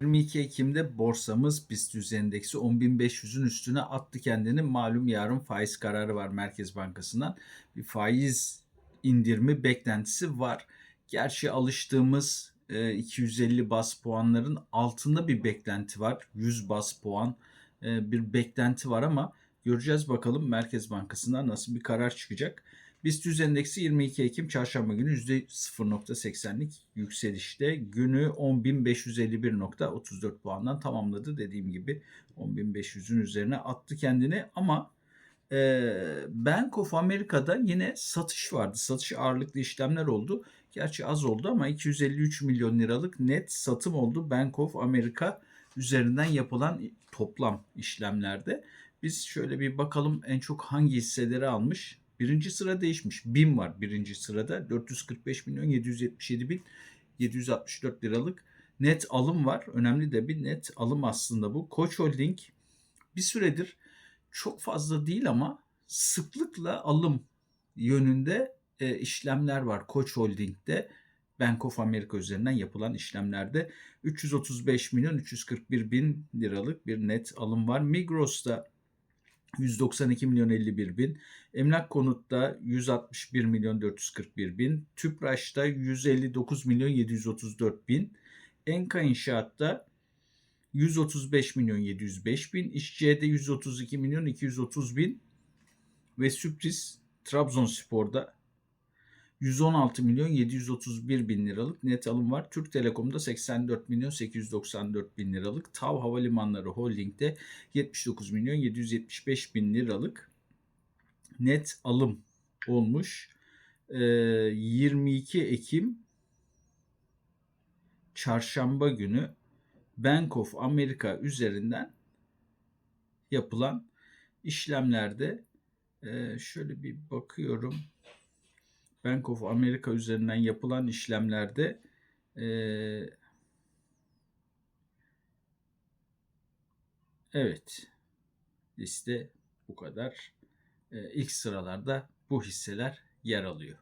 22 Ekim'de borsamız BIST 100 endeksi 10.500'ün üstüne attı kendini. Malum yarın faiz kararı var Merkez Bankası'ndan. Bir faiz indirimi beklentisi var. Gerçi alıştığımız e, 250 bas puanların altında bir beklenti var. 100 bas puan e, bir beklenti var ama göreceğiz bakalım Merkez Bankası'ndan nasıl bir karar çıkacak. BIST 100 endeksi 22 Ekim çarşamba günü %0.80'lik yükselişte günü 10.551.34 puandan tamamladı. Dediğim gibi 10.500'ün üzerine attı kendini ama e, Bank of America'da yine satış vardı. Satış ağırlıklı işlemler oldu. Gerçi az oldu ama 253 milyon liralık net satım oldu Bank of America üzerinden yapılan toplam işlemlerde. Biz şöyle bir bakalım en çok hangi hisseleri almış. Birinci sıra değişmiş. BİM var birinci sırada. 445 milyon 777 bin 764 liralık net alım var. Önemli de bir net alım aslında bu. Koç Holding bir süredir çok fazla değil ama sıklıkla alım yönünde e, işlemler var Koç Holding'de. Bank of America üzerinden yapılan işlemlerde 335 milyon 341 bin liralık bir net alım var. Migros'ta 192 milyon 51 bin. Emlak konutta 161 milyon 441 bin. Tüpraş'ta 159 milyon 734 bin. Enka İnşaat'ta 135 milyon 705 bin. İşçiye'de 132 milyon 230 bin. Ve sürpriz Trabzonspor'da 116 milyon 731 bin liralık net alım var. Türk Telekom'da 84 milyon 894 bin liralık. TAV Havalimanları Holding'de 79 milyon 775 bin liralık net alım olmuş. Ee, 22 Ekim çarşamba günü Bank of America üzerinden yapılan işlemlerde e, şöyle bir bakıyorum. Bank of America üzerinden yapılan işlemlerde e, evet liste bu kadar. E, ilk sıralarda bu hisseler yer alıyor.